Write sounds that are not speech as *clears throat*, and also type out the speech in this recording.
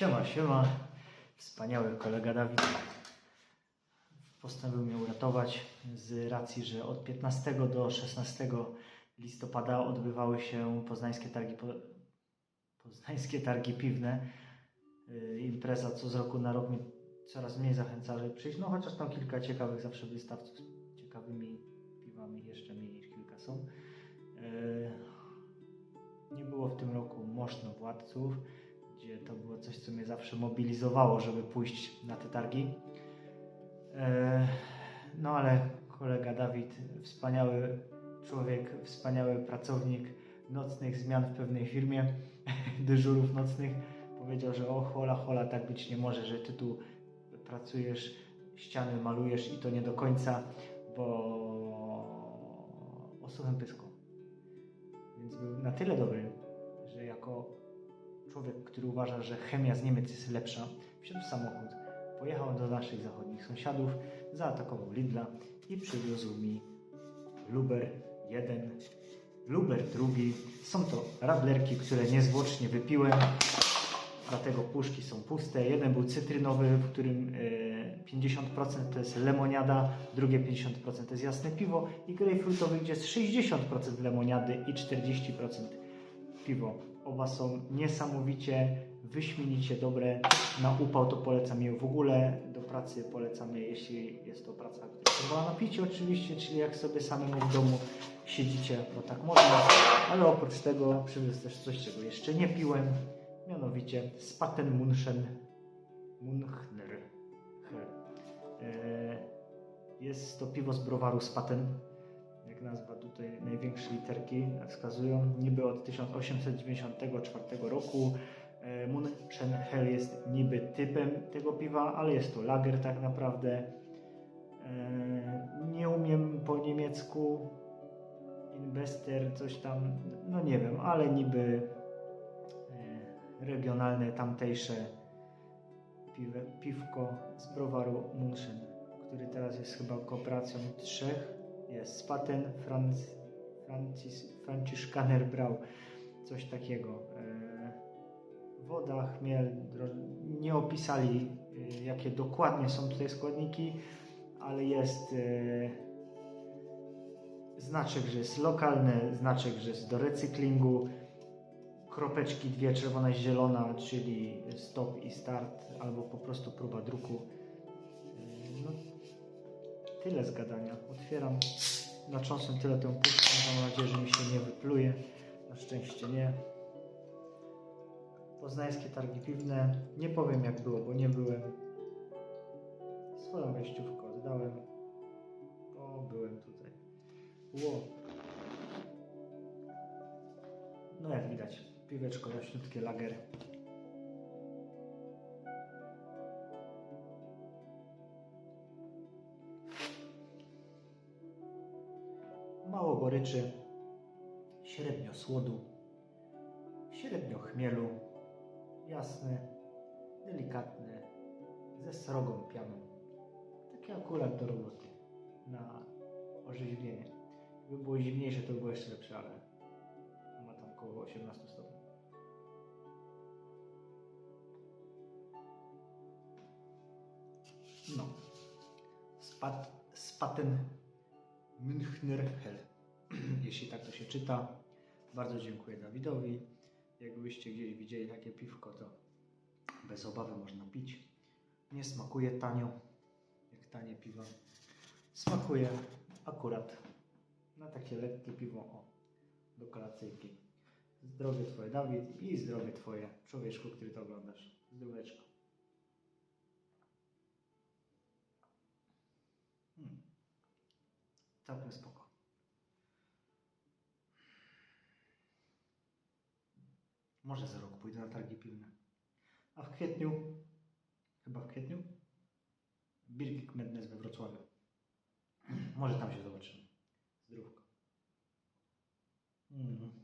Siema, siema. Wspaniały kolega Dawid postanowił mnie uratować z racji, że od 15 do 16 listopada odbywały się poznańskie targi, po, poznańskie targi piwne. Yy, impreza co z roku na rok mnie coraz mniej zachęca, żeby przyjść. No chociaż tam kilka ciekawych zawsze wystawców z ciekawymi piwami, jeszcze mniej niż kilka są. Yy, nie było w tym roku moszno władców, gdzie to było coś, co mnie zawsze mobilizowało, żeby pójść na te targi. E, No ale kolega Dawid, wspaniały człowiek, wspaniały pracownik nocnych zmian w pewnej firmie, *laughs* dyżurów nocnych, powiedział, że o hola, hola, tak być nie może, że ty tu pracujesz, ściany malujesz i to nie do końca, bo o suchym pysku. Więc był na tyle dobry, że jako człowiek, który uważa, że chemia z Niemiec jest lepsza, wsiadł w samochód, pojechał do naszych zachodnich sąsiadów, zaatakował Lidla i przywiózł mi Luber 1, Luber drugi. Są to radlerki, które niezwłocznie wypiłem, dlatego puszki są puste. Jeden był cytrynowy, w którym e, 50% to jest lemoniada, drugie 50% to jest jasne piwo i grejpfrutowy, gdzie jest 60% lemoniady i 40% piwo. Oba są niesamowicie, wyśmienicie dobre. Na upał to polecam je w ogóle. Do pracy polecam je, jeśli jest to praca, która pozwala na picie oczywiście, czyli jak sobie samemu w domu siedzicie, bo tak można. Ale oprócz tego przywiózł też coś, czego jeszcze nie piłem. Mianowicie Spaten Munchen Munchner. E, Jest to piwo z browaru Spaten nazwa tutaj największe literki wskazują, niby od 1894 roku. E, Munchen Hell jest niby typem tego piwa, ale jest to lager tak naprawdę. E, Nie umiem po niemiecku. Inwester, coś tam, no nie wiem, ale niby e, regionalne, tamtejsze piwko z browaru Munchen, który teraz jest chyba kooperacją trzech jest Spaten Franz, Francis, Franciszkaner Brau, coś takiego. E, Woda, chmiel, nie opisali e, jakie dokładnie są tutaj składniki, ale jest e, znaczek, że jest lokalny, znaczek, że jest do recyklingu, kropeczki dwie, czerwona i zielona, czyli stop i start, albo po prostu próba druku. Tyle z gadania. Otwieram nacząsem tyle tę puszkę. Mam nadzieję, że mi się nie wypluje. Na szczęście nie. Poznańskie targi piwne. Nie powiem jak było, bo nie byłem. Swoją wejściówkę oddałem, bo byłem tutaj. Ło. No jak widać, piweczko jaśniutkie lager. Mało goryczy, średnio słodu, średnio chmielu, jasne, delikatne, ze srogą pianą. Takie akurat do roboty, na orzeźwienie. Gdyby było zimniejsze, to by było jeszcze lepsze, ale ma tam około 18 stopni. No. Spat, spaten Münchner. *clears throat* Jeśli tak to się czyta. Bardzo dziękuję Dawidowi. Jakbyście gdzieś widzieli takie piwko, to bez obawy można pić. Nie smakuje tanio, jak tanie piwo. Smakuje akurat na takie lekkie piwo o, do kolacyjki. Zdrowie Twoje Dawid i zdrowie Twoje człowieczku, który to oglądasz. Zdróweczko. Całkiem spoko. Może za rok pójdę na targi piwne. A w kwietniu, chyba w kwietniu, Birgit Mednes we Wrocławiu. Może tam się zobaczymy. Zdrówko. Mhm.